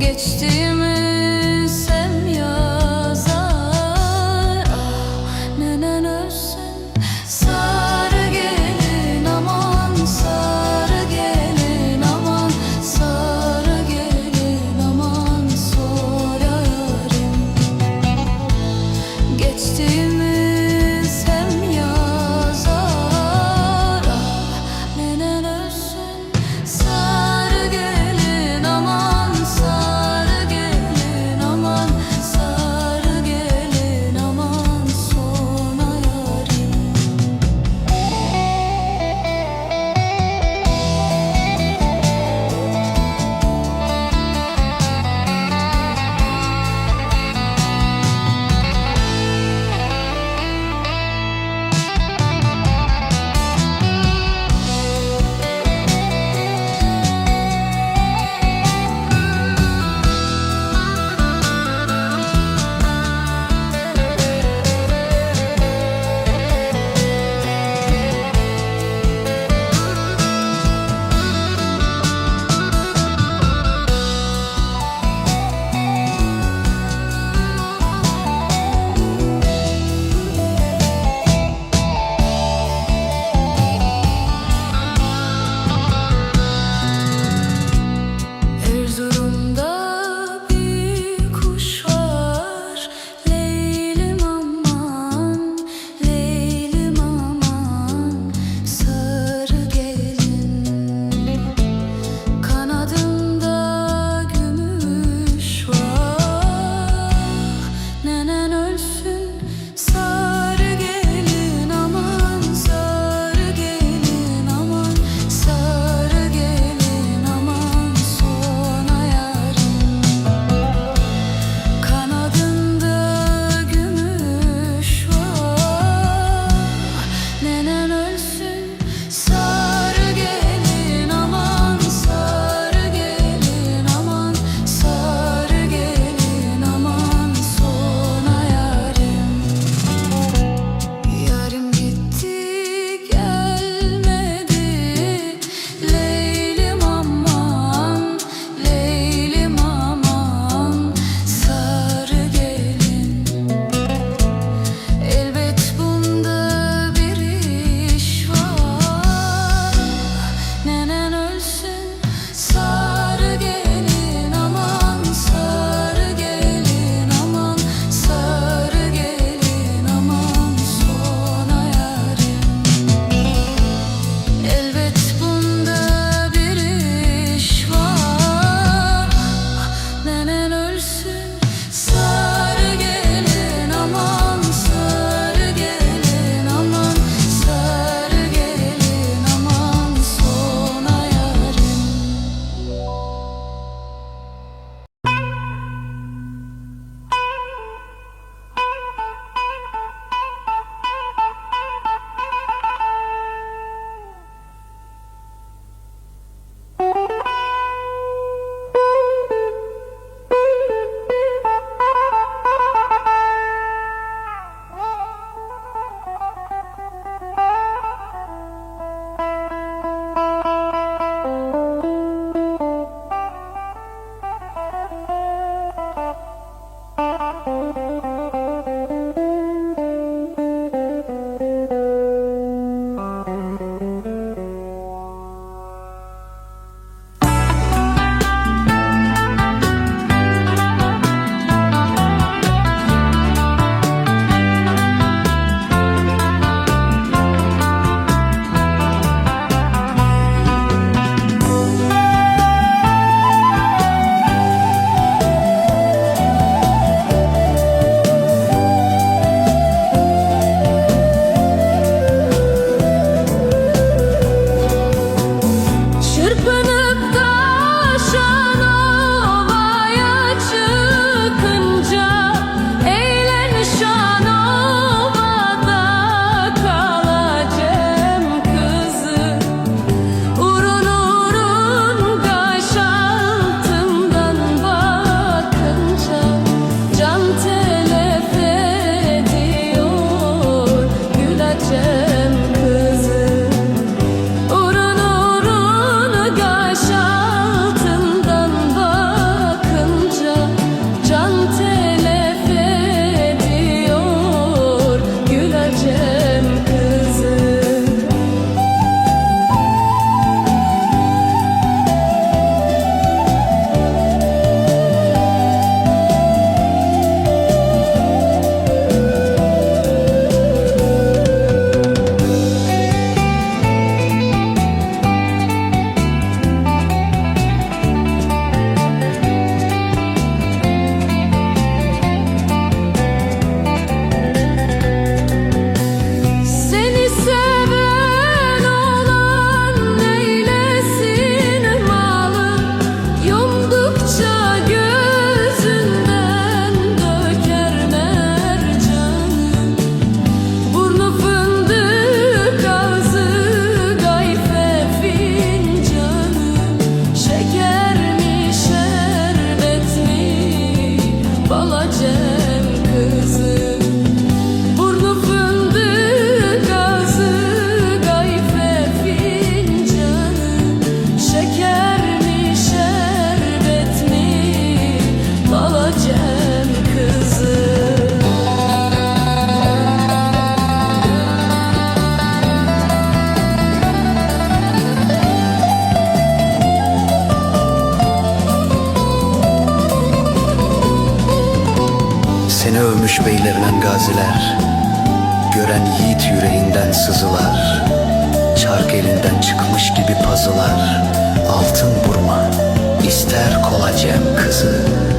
Geçtiğimiz Taş beylerinden gaziler Gören yiğit yüreğinden sızılar Çark elinden çıkmış gibi pazılar Altın burma ister kolacem kızı.